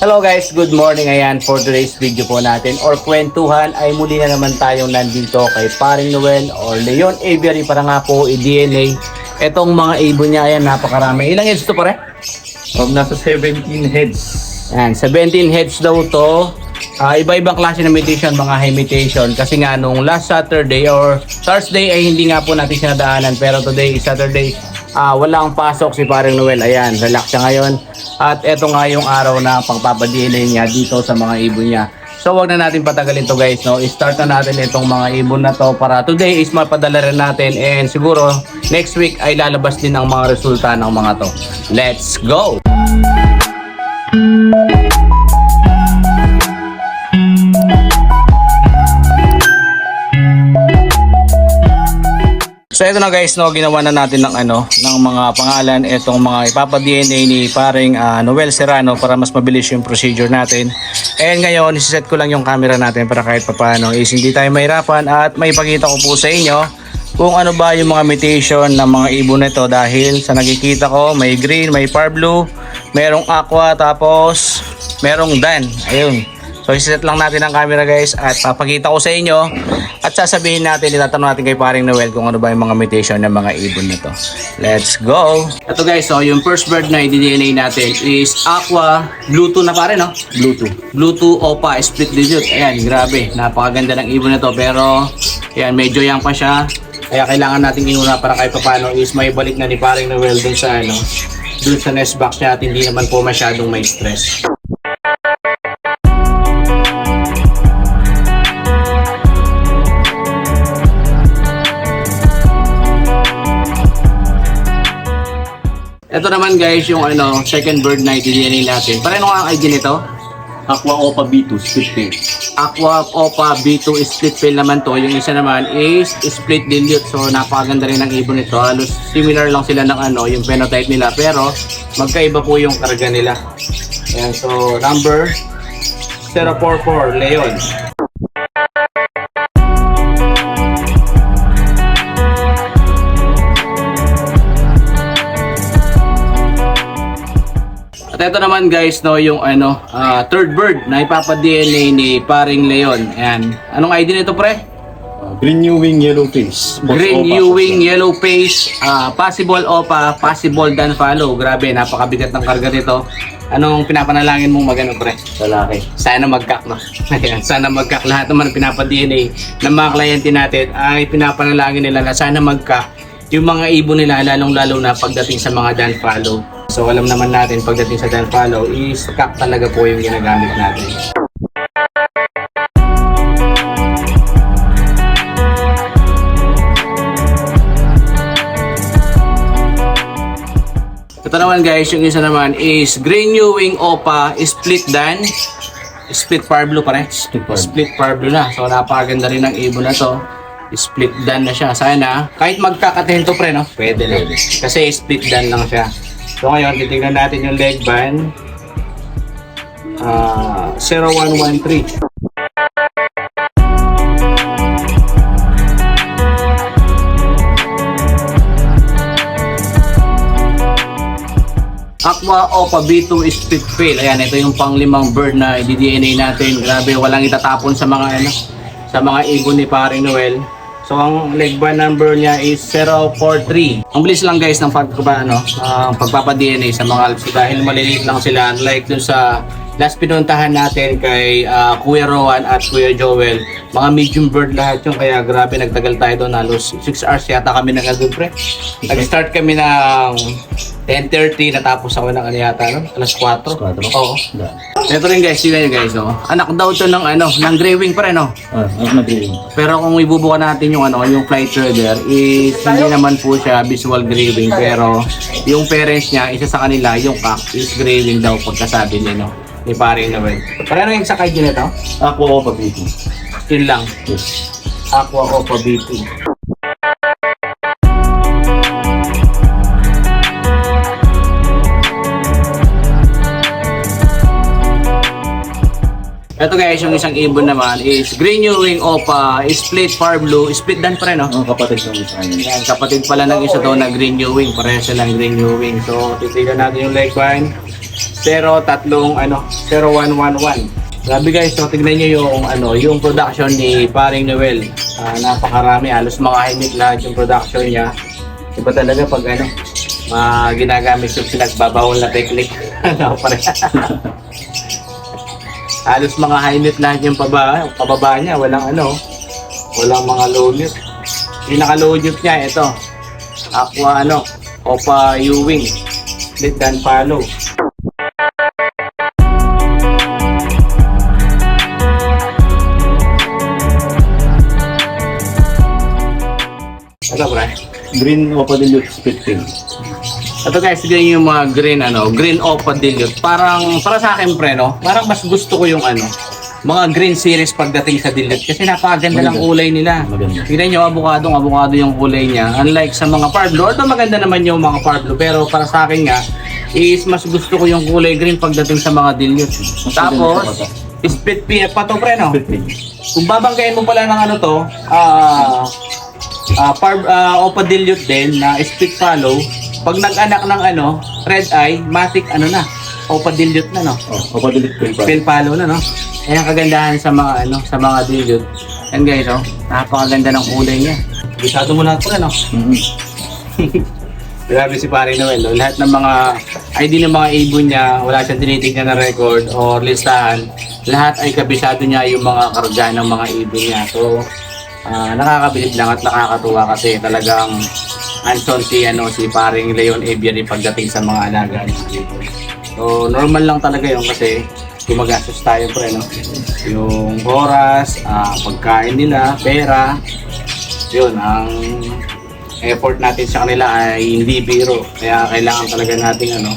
Hello guys, good morning. Ayan, for today's video po natin or kwentuhan ay muli na naman tayong nandito kay Paring Noel or Leon Aviary para nga po i-DNA. Etong mga ibon niya, ayan, napakarami. Ilang heads to pare? Um, nasa 17 heads. Ayan, 17 heads daw to. Ah, iba-ibang klase ng imitation, mga imitation. Kasi nga nung last Saturday or Thursday ay hindi nga po natin siya nadaanan. Pero today is Saturday, ah, walang pasok si Paring Noel. Ayan, relax siya ngayon. At eto nga yung araw na pagpapadilay niya dito sa mga ibon niya. So wag na natin patagalin to guys, no? I-start na natin itong mga ibon na to para today is mapadala rin natin and siguro next week ay lalabas din ang mga resulta ng mga to. Let's go! So ito na guys, no, ginawa na natin ng ano, ng mga pangalan itong mga ipapa-DNA ni paring ah, Noel Serrano para mas mabilis yung procedure natin. And ngayon, isiset ko lang yung camera natin para kahit papaano is hindi tayo mahirapan at may pakita ko po sa inyo kung ano ba yung mga mutation ng mga ibon nito dahil sa nakikita ko may green, may par blue, merong aqua tapos merong dan. Ayun. So iset lang natin ang camera guys at papakita ko sa inyo at sasabihin natin, itatanong natin kay paring Noel kung ano ba yung mga mutation ng mga ibon nito. Let's go! Ito guys, so yung first bird na i-DNA natin is Aqua Bluetooth na pare no? Bluetooth. Bluetooth Opa Split Digit. Ayan, grabe. Napakaganda ng ibon nito pero ayan, medyo young pa siya. Kaya kailangan natin inuna para kahit papano is may balik na ni paring Noel dun sa ano, dun sa nest box niya at hindi naman po masyadong may stress. Ito naman guys yung ano, second bird na i-DNA natin. Pareho nga ang ID nito? Aqua Opa B2 split tail. Aqua Opa B2 split fail naman to. Yung isa naman is split dilute. So napakaganda rin ng ibon nito. Halos similar lang sila ng ano, yung phenotype nila. Pero magkaiba po yung karga nila. Ayan, so number 044 Leon. At ito naman guys, no, yung ano, ah, third bird na ipapa-DNA ni paring Leon. Ayan. Anong ID nito pre? Uh, green New Wing Yellow Face. Boss Green Opa. Ewing, Yellow Face, ah, Possible Opa, Possible Dan Follow. Grabe, napakabigat ng karga nito. Anong pinapanalangin mong magano pre? Lalaki. Sana magkak, no? Ayan, sana magkak. Lahat naman pinapa-DNA ng mga kliyente natin ay pinapanalangin nila na sana magkak yung mga ibon nila, lalong-lalo na pagdating sa mga Dan Follow. So alam naman natin, pagdating sa Dan Follow, is kak talaga po yung ginagamit natin. Ito naman guys, yung isa naman is Green New Wing Opa Split Dan. Split Par Blue pa rin. Split Par. Split Par Blue na. So napakaganda rin ng ibon na to. Split Dan na siya. Sana, kahit magkakatihin to pre, no? Pwede na. Kasi split Dan lang siya. So ngayon, titignan natin yung leg band. Ah, 0113. Aqua Opa B2 Split Fail. Ayan, ito yung panglimang bird na i-DNA natin. Grabe, walang itatapon sa mga ano, sa mga ibon ni Paring Noel. So ang leg band number niya is 043. Ang bilis lang guys ng pagkaba ano, ah, pagpapa-DNA sa mga alps dahil maliliit lang sila unlike dun sa last pinuntahan natin kay ah, Kuya Rowan at Kuya Joel. Mga medium bird lahat yung kaya grabe nagtagal tayo doon halos 6 hours yata kami nag-agad pre. Nag-start kami ng 10.30 natapos ako ng ano yata no? Alas 4. Squadro. Oo. Da. Ito rin guys, yun yun guys, no? Anak daw to ng ano, ng pa rin, no? Ah, ano na? Pero kung ibubuka natin yung ano, yung flight trader, is hindi naman po siya visual gray wing, pero yung parents niya, isa sa kanila, yung cock is gray wing daw pagkasabi niya, no? Ni pare Noel. Paano yung sakay din ito? Aqua Opa B2. Yun lang. Yes. Aqua Opa B2. Ito guys, yung isang ibon naman is Green New Wing Opa, Split Far Blue, Split Dan pa rin, no? Ang kapatid ng isa. Yan, kapatid pala ng isa daw na Green New Wing. Pareho silang Green New Wing. So, titignan natin yung leg band. Pero tatlong ano, 0111. Grabe guys, so tignan nyo yung ano, yung production ni Paring Noel. Ah, napakarami, halos mga high lahat yung production niya. Iba talaga pag ano, mga ginagamit yung pinagbabawal na technique. ano pa rin. halos mga high lahat yung paba, pababa niya, walang ano, walang mga low lift. Pinaka low lift niya, ito. Aqua ano, Opa U-Wing. Split dan follow. Ito, pre. Green Opa Dilute Split Pin. Ito guys, ganyan yung mga green ano, green opa dilute. Parang para sa akin pre no, parang mas gusto ko yung ano, mga green series pagdating sa dilute kasi napakaganda ng kulay nila. Tignan nyo, abukadong abukado yung kulay niya. Unlike sa mga Parblo, although maganda naman yung mga Parblo, pero para sa akin nga, is mas gusto ko yung kulay green pagdating sa mga dilute. Tapos, split PF pa to pre no? Kung babanggain mo pala ng ano to, ah ah par ah, Opa Dilute din na split follow, pag nag-anak ng ano, red eye, matic ano na, Opa Dilute na no. Oh, Opa Dilute Pin pa. Split follow na no. Ayan ang kagandahan sa mga ano, sa mga dilute. Yan guys, oh, napakaganda ng kulay niya. Bisado mo lahat po no. Mhm. Grabe si Pare Noel. No? Lahat ng mga ID ng mga ibon niya, wala siyang tinitignan na record or listahan. Lahat ay kabisado niya yung mga karga ng mga ibon niya. So, ah, nakakabilib lang at nakakatuwa kasi talagang hands-on si, ano, si paring Leon Aviary pagdating sa mga alaga. So, normal lang talaga yun kasi gumagastos tayo pre, no? Yung oras, ah, pagkain nila, pera, yun, ang effort natin sa kanila ay hindi biro. Kaya kailangan talaga natin ano,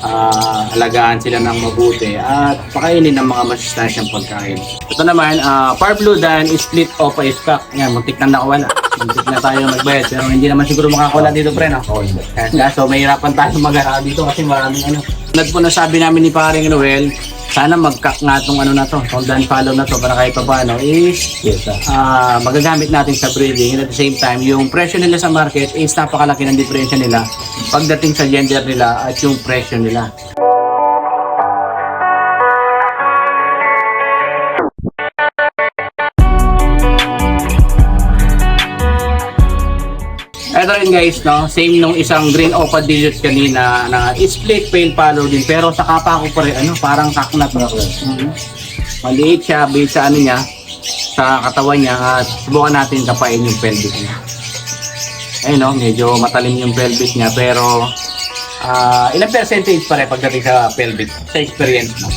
ah alagaan sila ng mabuti at pakainin ng mga masustansyang pagkain. Ito naman, uh, Par Blue Dan split of a stock. Yan, muntik na nakawala. Muntik na tayo magbayad. Pero hindi naman siguro makakawala dito, pre, no? Oo, hindi. Kaya so mahirapan tayo mag dito kasi maraming ano. Tulad po na sabi namin ni paring Noel, sana mag-cut nga tong ano na to, tong dan follow na to para kahit pa paano is Yes, ah magagamit natin sa breeding and at the same time yung presyo nila sa market is napakalaki ng diferensya nila pagdating sa gender nila at yung presyo nila. Ito rin guys, no? same nung isang green opa dilute kanina na split pale follow din pero sa kapa ko pa rin, ano, parang kaknat. Mhm. Maliit siya based sa ano niya, sa katawan niya at subukan natin kapain yung pelvic niya. Ayun no, medyo matalim yung pelvic niya pero ah ilang percentage pa rin pagdating sa pelvic sa experience mo?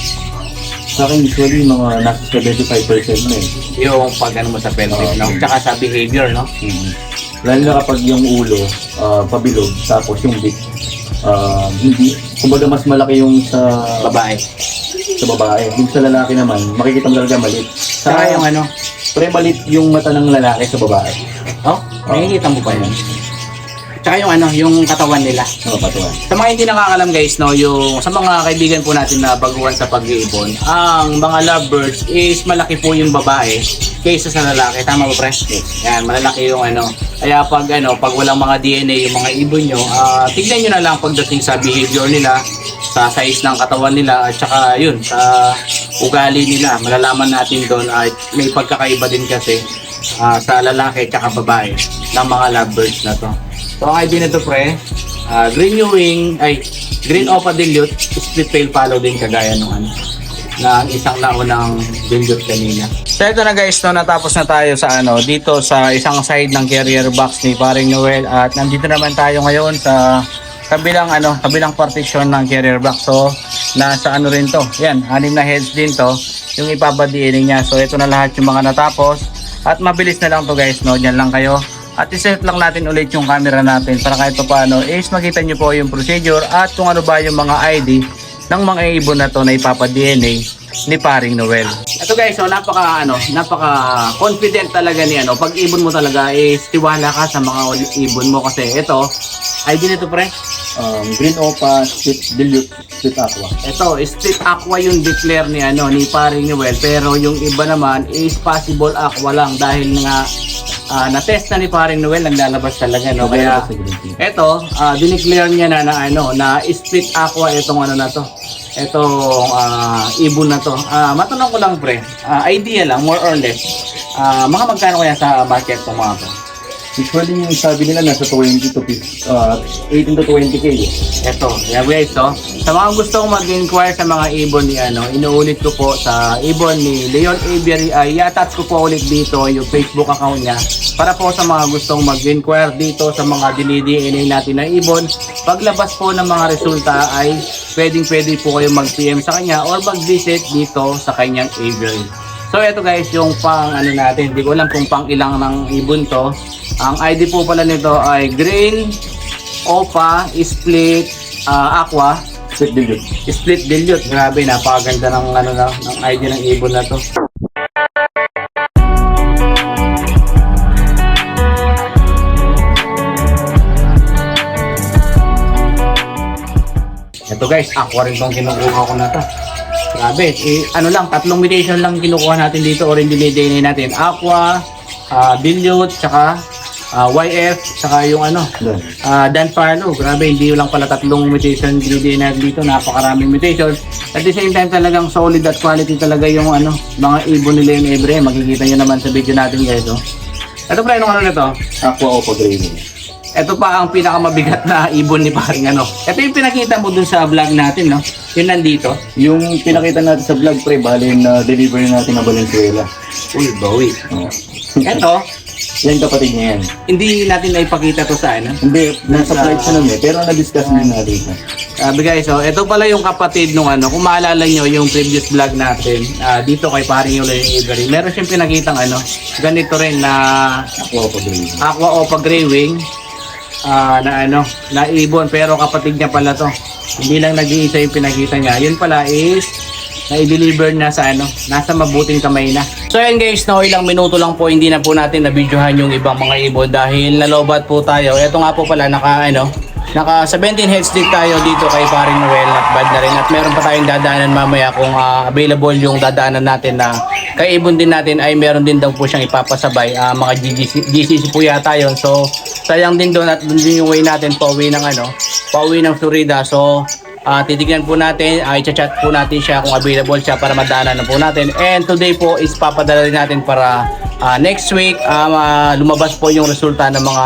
Sa akin, usually, mga nasa 75% na eh. Yung pag ano mo sa pelvic, no? Tsaka sa behavior, no? Mhm. Lalo na kapag yung ulo, ah, pabilog, tapos yung beak, ah, hindi, kumbaga mas malaki yung sa Babae. sa babae. Yung sa lalaki naman, makikita mo talaga malit. Sa, Tsaka yung ano, pre malit yung mata ng lalaki sa babae. oh, nakikita mo pa yun. Tsaka yung ano, yung katawan nila. Ano patuwa? Sa mga hindi nakakalam guys, no, yung sa mga kaibigan po natin na baguhan sa pag-iibon, ang mga lovebirds is malaki po yung babae kaysa sa lalaki. Tama ba, pre? Yan, malalaki yung ano. Kaya pag ano, pag walang mga DNA yung mga ibon nyo, ah, tignan nyo na lang pagdating sa behavior nila, sa size ng katawan nila, at saka yun, sa ugali nila. Malalaman natin doon at may pagkakaiba din kasi ah, sa lalaki at babae ng mga lovebirds na to. So ang idea nito pre, ah, green new ay green opa dilute, split tail follow din kagaya nung ano ng isang naunang dilute kanina. So ito na guys, no, natapos na tayo sa ano, dito sa isang side ng carrier box ni Paring Noel at nandito naman tayo ngayon sa kabilang ano, kabilang partition ng carrier box. So nasa ano rin to. Yan, anim na heads din to yung ipabadiinin niya. So ito na lahat yung mga natapos at mabilis na lang to guys, no. Diyan lang kayo. At iset lang natin ulit yung camera natin para kahit pa paano is makita nyo po yung procedure at kung ano ba yung mga ID ng mga ibon na to na ipapa-DNA ni paring Noel. Ito guys, so napaka ano, napaka confident talaga ni ano, pag ibon mo talaga is tiwala ka sa mga ibon mo kasi ito ID nito pre. Um, green Opa, Split Dilute, Split Aqua. Ito, split aqua yung declare ni ano ni paring Noel pero yung iba naman is possible aqua lang dahil nga ah, na-test na ni paring Noel naglalabas talaga no kaya. Eto, ah dineclare niya na na ano, na split aqua itong ano na to. Itong ah, ibon na to. Ah, matanong ko lang pre, ah, idea lang, more or less. Ah, mga magkano kaya sa market itong mga to? Usually yung sabi nila nasa 20 to 50, uh, 18 to 20k. Ito, yeah guys, to. Sa mga gustong mag-inquire sa mga ibon ni ano, inuulit ko po sa ibon ni Leon Aviary ay i-attach ko po ulit dito yung Facebook account niya para po sa mga gustong mag-inquire dito sa mga dinidna natin na ibon. Paglabas po ng mga resulta ay pwedeng pwede po kayo mag-PM sa kanya or mag-visit dito sa kanyang aviary. So ito guys, yung pang ano natin, hindi ko alam kung pang ilang ng ibon to. Ang ID po pala nito ay Green Opa Split ah, Aqua Split dilute. Split Dilute. Grabe, napakaganda ng ano na, ng ID ng ibon na to. Ito guys, aqua rin tong kinukuha ko na to. Grabe, eh, ano lang, tatlong mutation lang kinukuha natin dito or dinidene natin. Aqua, uh, Dilute, tsaka ah, YF, tsaka yung ano. Ah, Dan Farlo, grabe, hindi lang pala tatlong mutation dinidin natin dito, napakaraming mutation. At the same time talagang solid at quality talaga yung ano, mga ibon nila yung Ebre. Makikita nyo naman sa video natin guys. Oh. Ito pre, anong ano na to? Aqua Opa Grading. Ito pa ang pinakamabigat na ibon ni paring ano. Ito yung pinakita mo dun sa vlog natin, no? Yun nandito. Yung pinakita natin sa vlog pre, bali na deliver natin na Valenzuela. Uy, bawi. Oh. Ito, Yan kapatid niya yan. hindi natin naipakita to sa ano. Hindi, nasa flight siya nun eh. Pero na-discuss din natin. Sabi guys, so ito pala yung kapatid nung ano, kung maalala nyo yung previous vlog natin, ah, dito kay paring yung yung Ivory, meron siyang pinakitang ano, ganito rin na Aqua Opa Grading. Aqua Opa Grey Wing, ah, na ano, na ibon, pero kapatid niya pala to. Hindi lang nag-iisa yung pinakita niya. Yun pala is, na-deliver na sa ano, nasa mabuting kamay na. So yan guys, no, ilang minuto lang po, hindi na po natin na-videohan yung ibang mga ibon dahil nalobat po tayo. Ito nga po pala, naka ano, Naka 17 head stick tayo dito kay paring Noel, not bad na rin. At meron pa tayong dadaanan mamaya kung ah, available yung dadaanan natin na kay ibon din natin ay meron din daw po siyang ipapasabay. Ah, mga GGC, GCC po yata yun. So sayang din doon at doon din yung way natin pauwi ng ano, pauwi ng Florida. So ah titignan po natin, ay chat po natin siya kung available siya para madaanan na po natin. And today po is papadala rin natin para ah, next week ah, ma- lumabas po yung resulta ng mga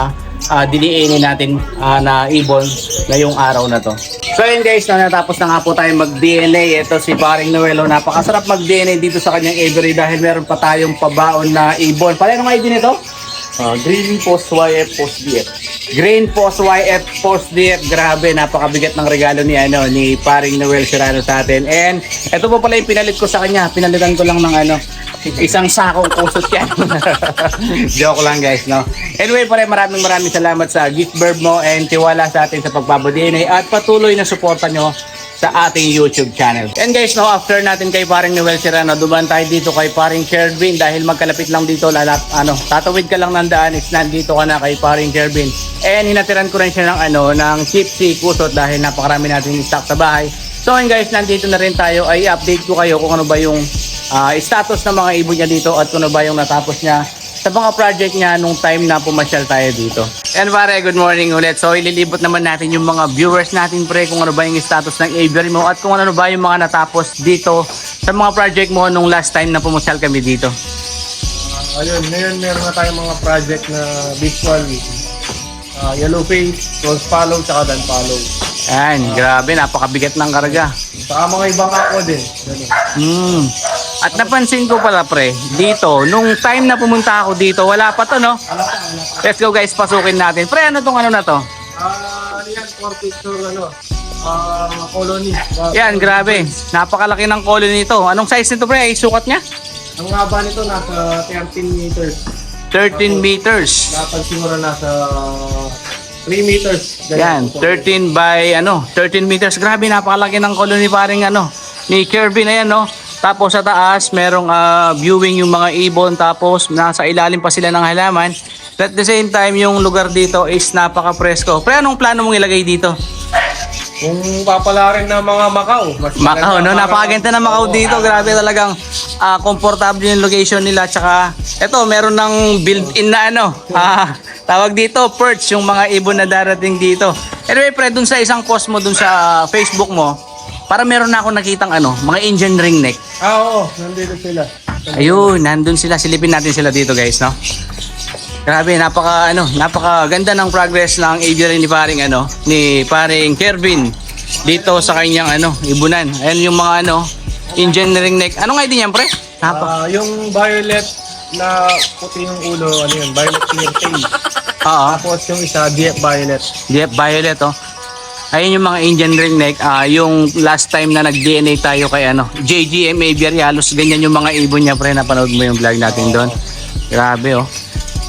uh, diniinin natin ah, na ibon ngayong araw na to. So yun guys, na natapos na nga po tayo mag-DNA. Ito si Paring Noelo. Napakasarap mag-DNA dito sa kanyang Avery dahil meron pa tayong pabaon na ibon. Paano ang ID nito? Uh, Green Post YF Post DF. Green Post YF Post DF. Grabe, napakabigat ng regalo ni ano ni Paring Noel Serrano sa atin. And ito po pala yung pinalit ko sa kanya. Pinalitan ko lang ng ano isang sakong kusot yan. Joke lang guys, no? Anyway, pare maraming maraming salamat sa gift verb mo and tiwala sa atin sa pagbabadinay at patuloy na suporta nyo sa ating YouTube channel. And guys, no, after natin kay paring Noel Serrano, dumaan tayo dito kay paring Kervin dahil magkalapit lang dito, lalap, ano, tatawid ka lang ng daan is nandito ka na kay paring Kervin. And hinatiran ko rin siya ng ano, ng chipsy kusot dahil napakarami natin stock sa bahay. So yun guys, nandito na rin tayo ay update ko kayo kung ano ba yung ah, status ng mga ibon niya dito at kung ano ba yung natapos niya sa mga project niya nung time na pumasyal tayo dito. And pare, good morning ulit. So ililibot naman natin yung mga viewers natin pre kung ano ba yung status ng aviary mo at kung ano ba yung mga natapos dito sa mga project mo nung last time na pumasyal kami dito. Ayun, ngayon meron na tayong mga project na visual. Uh, yellow face, cross follow, tsaka dan follow. Yan, grabe, napakabigat ng karga. Saka mga ibang ako din. Ganun. Hmm. At napansin ko pala pre, dito, nung time na pumunta ako dito, wala pa to no? Ano pa, ano pa? Let's go guys, pasukin natin. Pre, ano tong ano na to? Ah, ano yan, for picture, ano, ah, colony. Ah, Yan, grabe. Napakalaki ng colony nito. Anong size nito pre? Ay, sukat niya? Ang haba nito nasa 13 meters. 13 meters. Dapat siguro nasa 3 meters. Yan, 13 by ano, 13 meters. Grabe, napakalaki ng colony paring ano, ni Kirby na yan, no? Tapos sa taas, merong ah, viewing yung mga ibon. Tapos nasa ilalim pa sila ng halaman. At the same time, yung lugar dito is napaka-presko. Pre, anong plano mong ilagay dito? Kung papalarin ng mga Macau. Mas Macau, no? Napakaganda ng Macau dito. Grabe talagang ah, komportable yung location nila. Tsaka, eto, meron ng built-in na ano. Ah, tawag dito, perch, yung mga ibon na darating dito. Anyway, pre, dun sa isang post mo dun sa Facebook mo, para meron na ako nakitang ano, mga Indian ring neck. Ah, oo. Nandito sila. Ayun, nandun sila. Silipin natin sila dito guys, no? Grabe, napaka ano, napaka ganda ng progress ng aviary ni paring ano, ni paring Kervin dito sa kanyang ano, ibunan. Ayan yung mga ano, Indian ring neck. Ano nga din yan, pre? Napa. Ah, yung violet na puti yung ulo, ano yun, violet clear tail. Oo. Tapos yung isa, deep violet. Deep violet oh. Ayun yung mga Indian ring neck. Ah, yung last time na nag-DNA tayo kay ano, JGM Aviary, halos ganyan yung mga ibon niya, pre. Napanood mo yung vlog natin doon. Grabe oh.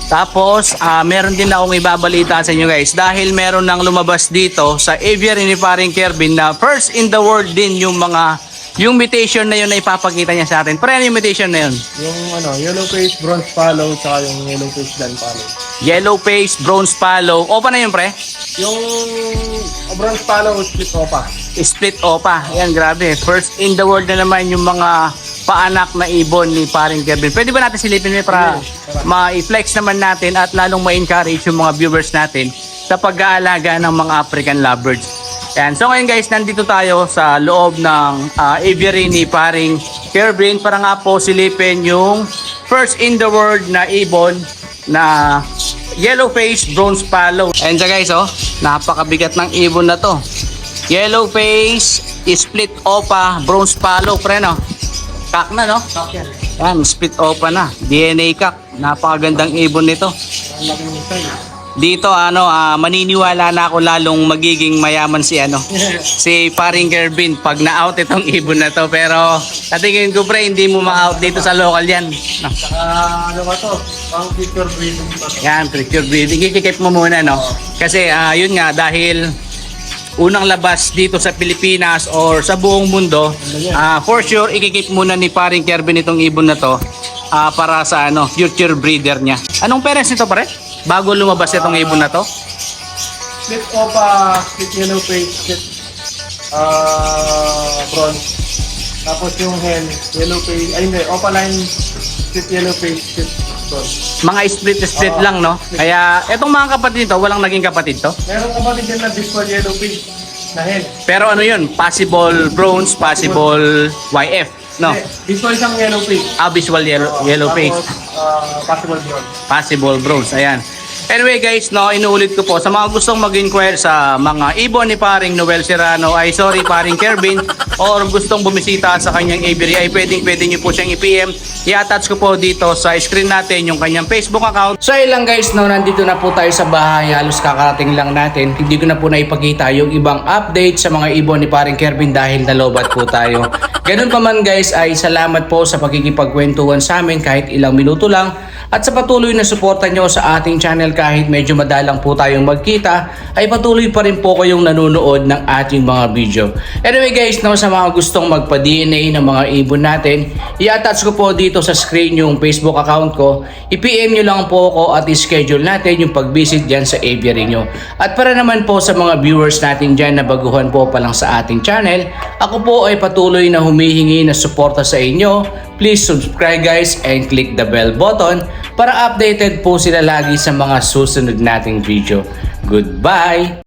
Tapos, ah, meron din akong ibabalita sa inyo guys dahil meron nang lumabas dito sa aviary ni paring Kervin na first in the world din yung mga yung mutation na yun na ipapakita niya sa atin. Pre, ano yung mutation na yun? Yung ano, yellow face, bronze follow, tsaka yung yellow face dan follow. Yellow face, bronze fallow. Opa na yun, pre? Yung bronze follow, split opa. split opa. Yan, grabe. First in the world na naman yung mga paanak na ibon ni paring Kevin. Pwede ba natin silipin mo para ma-flex naman natin at lalong ma-encourage yung mga viewers natin sa pag-aalaga ng mga African lovebirds. Yan. So ngayon guys, nandito tayo sa loob ng ah, aviary ni paring Kevin para nga po silipin yung first in the world na ibon na yellow face bronze fallow. And siya guys, oh, napakabigat ng ibon na to. Yellow face, split opa, bronze fallow, pre no? Kak na, no? Yan, split opa na. DNA kak. Napakagandang ibon nito. Ang laki. Dito, ano, ah, maniniwala na ako lalong magiging mayaman si, ano, si paring Gervin pag na-out itong ibon na to. Pero, tatingin ko, pre, hindi mo ma-out dito sa local yan. No? Saka ano ba to? Pang future breeding ba to? Yan, picture breeding. Kikikip mo muna, no? Kasi, ah, yun nga, dahil unang labas dito sa Pilipinas or sa buong mundo, ah, for sure, ikikip muna ni paring Kervin itong ibon na to ah, para sa ano, future breeder niya. Anong parents nito, pare? Bago lumabas itong ibon na to? Split opa, split yellow face, split ah bronze. Tapos yung hen, yellow face, ay hindi, opa line, split yellow face, split bronze. Mga split-split Oo. lang, no? Kaya, etong mga kapatid nito, walang naging kapatid to. Meron ka ba din dyan na visual yellow face na hen? Pero ano yun? Possible bronze, possible YF, no? Hindi, Visual siyang yellow face. Ah, visual yellow, yellow face. Tapos, ah, possible bronze. possible bronze. Ayan. Anyway guys, no, inuulit ko po sa mga gustong mag-inquire sa mga ibon ni paring Noel Serrano ay sorry paring Kervin or gustong bumisita sa kanyang aviary ay pwedeng pwede nyo po siyang i-PM. I-attach ko po dito sa screen natin yung kanyang Facebook account. So ayun lang guys, no, nandito na po tayo sa bahay. Halos kakarating lang natin. Hindi ko na po naipakita yung ibang update sa mga ibon ni paring Kervin dahil nalobat po tayo. Ganun pa man guys ay salamat po sa pagkikipagkwentuhan sa amin kahit ilang minuto lang at sa patuloy na suporta nyo sa ating channel kahit medyo madalang po tayong magkita ay patuloy pa rin po kayong nanonood ng ating mga video. Anyway guys, no, sa mga gustong magpa-DNA ng mga ibon natin, i-attach ko po dito sa screen yung Facebook account ko. I-PM nyo lang po ako at i-schedule natin yung pag-visit dyan sa aviary nyo. At para naman po sa mga viewers natin dyan na baguhan po pa lang sa ating channel, ako po ay patuloy na humihingi na suporta sa inyo. Please subscribe guys and click the bell button para updated po sila lagi sa mga susunod nating video. Goodbye!